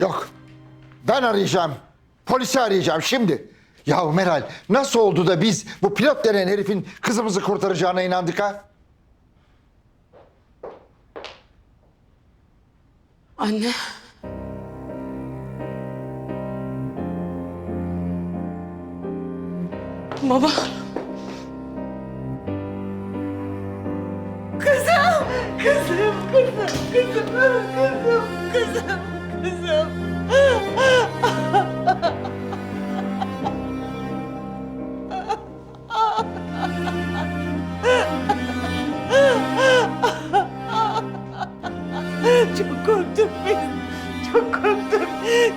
Yok. Ben arayacağım. Polisi arayacağım şimdi. Ya Meral nasıl oldu da biz bu pilot denen herifin kızımızı kurtaracağına inandık ha? Anne. Baba. Kızım, kızım, kızım, kızım, kızım, kızım,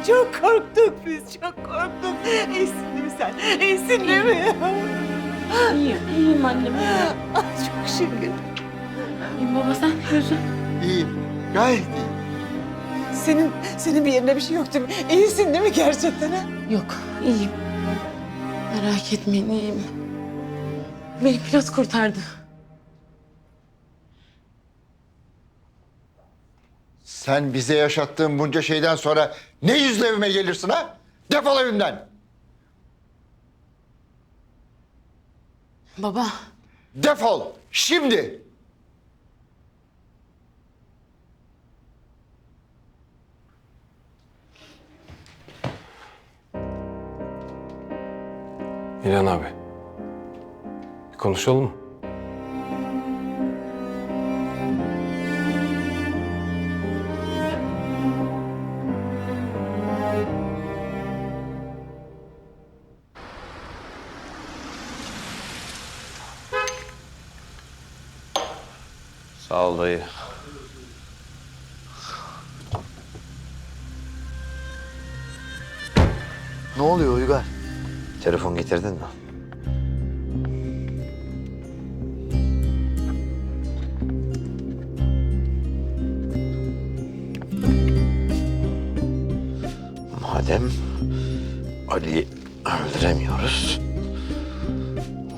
Çok korktuk biz. Çok korktuk. İyisin değil mi sen? İyisin değil mi? İyiyim, iyiyim annem. iyiyim. Ah, Çok şükür. İyiyim baba sen gözün. İyiyim. Gayet iyiyim. Senin senin bir yerine bir şey yok değil mi? İyisin değil mi gerçekten ha? Yok, iyiyim. Merak etmeyin, iyiyim. Beni pilot kurtardı. Sen bize yaşattığın bunca şeyden sonra ne yüzle evime gelirsin ha? Defol evimden. Baba, Defol. Şimdi. İlhan abi. Bir konuşalım mı? Sağ ol dayı. Ne oluyor Uygar? Telefon getirdin mi? Madem Ali'yi öldüremiyoruz,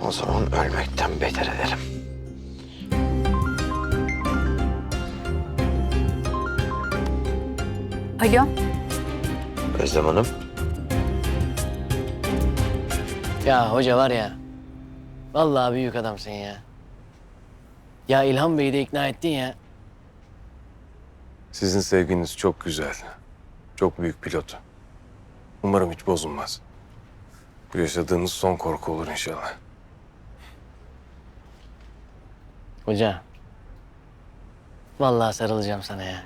o zaman ölmekten beter edelim. Alo, Özlem Hanım, Ya hoca var ya. Vallahi büyük adamsın ya. Ya İlhan Bey'i de ikna ettin ya. Sizin sevginiz çok güzel. Çok büyük pilot. Umarım hiç bozulmaz. Bu yaşadığınız son korku olur inşallah. Hoca. Vallahi sarılacağım sana ya.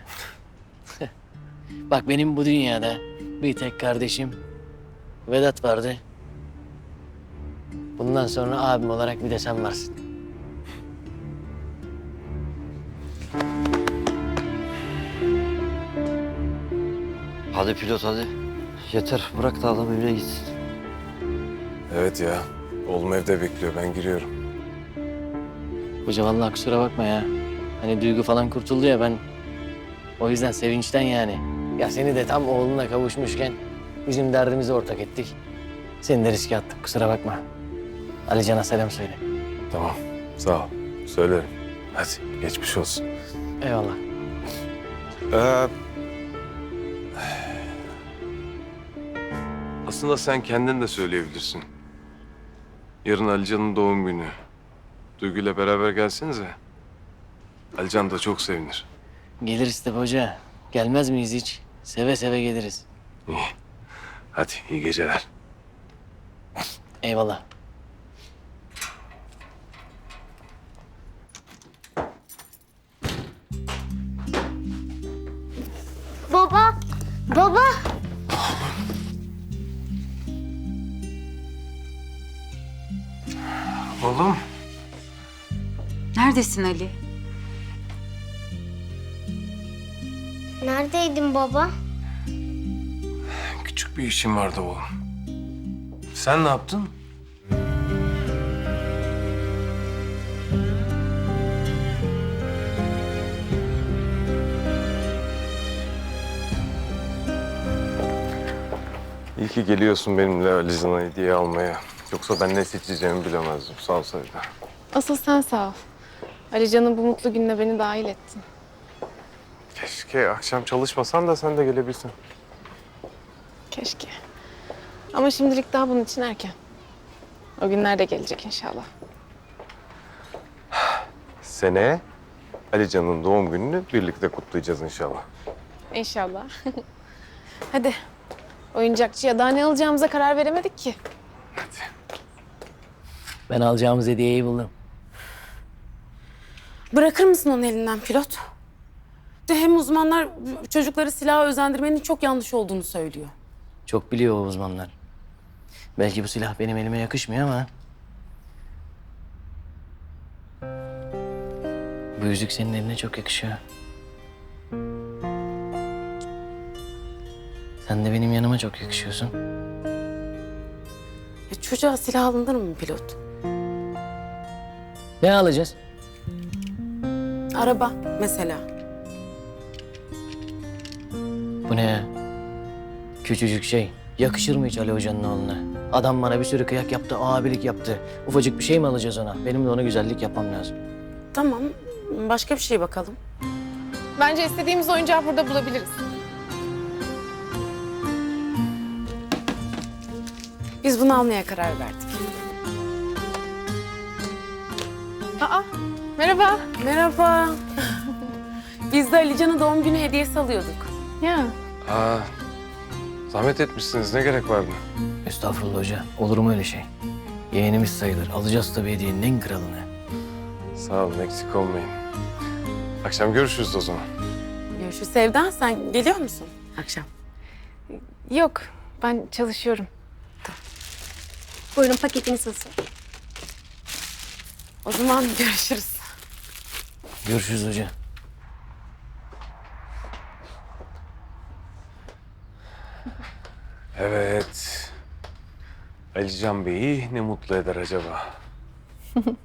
Bak benim bu dünyada bir tek kardeşim Vedat vardı. Bundan sonra abim olarak bir de sen varsın. hadi pilot hadi. Yeter, bırak da adam evine gitsin. Evet ya. Oğlum evde bekliyor. Ben giriyorum. Hoca vallahi kusura bakma ya. Hani duygu falan kurtuldu ya ben o yüzden sevinçten yani. Ya seni de tam oğluna kavuşmuşken bizim derdimizi ortak ettik. Seni de riske attık kusura bakma. Alican'a selam söyle. Tamam. Sağ ol. Söylerim. Hadi geçmiş olsun. Eyvallah. Ee, aslında sen kendin de söyleyebilirsin. Yarın Alican'ın doğum günü. Duygu ile beraber gelsenize. Alican da çok sevinir. Geliriz tabii hoca. Gelmez miyiz hiç? Seve seve geliriz. İyi. Hadi iyi geceler. Eyvallah. Baba, baba. Oğlum. neredesin Ali? Neredeydin baba? Küçük bir işim vardı oğlum. Sen ne yaptın? İyi ki geliyorsun benimle Alizan'a hediye almaya. Yoksa ben ne seçeceğimi bilemezdim. Sağ ol Sevda. Asıl sen sağ ol. Ali Can'ın bu mutlu gününe beni dahil ettin. Keşke akşam çalışmasan da sen de gelebilsin. Keşke. Ama şimdilik daha bunun için erken. O günler de gelecek inşallah. Seneye Alican'ın doğum gününü birlikte kutlayacağız inşallah. İnşallah. Hadi. Oyuncakçıya daha ne alacağımıza karar veremedik ki. Ben alacağımız hediyeyi buldum. Bırakır mısın onun elinden pilot? De hem uzmanlar çocukları silaha özendirmenin çok yanlış olduğunu söylüyor. Çok biliyor o uzmanlar. Belki bu silah benim elime yakışmıyor ama... Bu yüzük senin eline çok yakışıyor. Sen de benim yanıma çok yakışıyorsun. Ya çocuğa silah alınır mı pilot? Ne alacağız? Araba mesela. Bu ne ya? Küçücük şey. Yakışır mı hiç Ali Hoca'nın oğluna? Adam bana bir sürü kıyak yaptı, abilik yaptı. Ufacık bir şey mi alacağız ona? Benim de ona güzellik yapmam lazım. Tamam. Başka bir şey bakalım. Bence istediğimiz oyuncağı burada bulabiliriz. Biz bunu almaya karar verdik. Aa, merhaba. Merhaba. Biz de Alican'a doğum günü hediyesi alıyorduk. Ya. Aa, zahmet etmişsiniz. Ne gerek vardı? Estağfurullah hoca. Olur mu öyle şey? Yeğenimiz sayılır. Alacağız tabii hediyenin en kralını. Sağ olun, eksik olmayın. Akşam görüşürüz o zaman. Görüşürüz. Sevda sen geliyor musun akşam? Yok, ben çalışıyorum. Buyurun paketiniz hazır. O zaman görüşürüz. Görüşürüz hoca. Evet. Alican Bey'i ne mutlu eder acaba?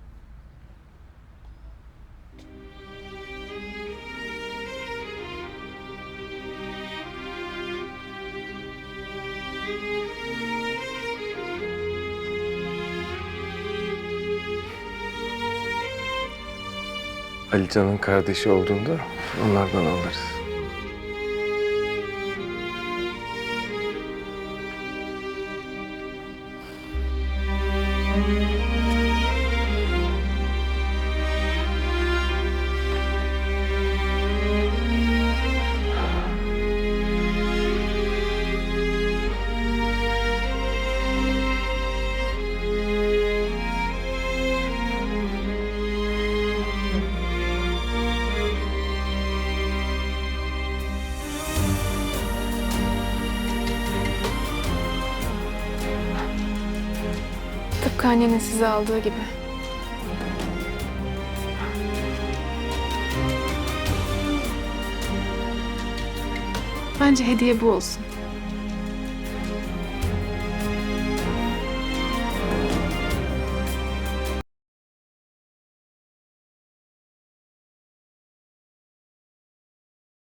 Alican'ın kardeşi olduğunda onlardan alırız. Tıpkı annenin size aldığı gibi. Bence hediye bu olsun.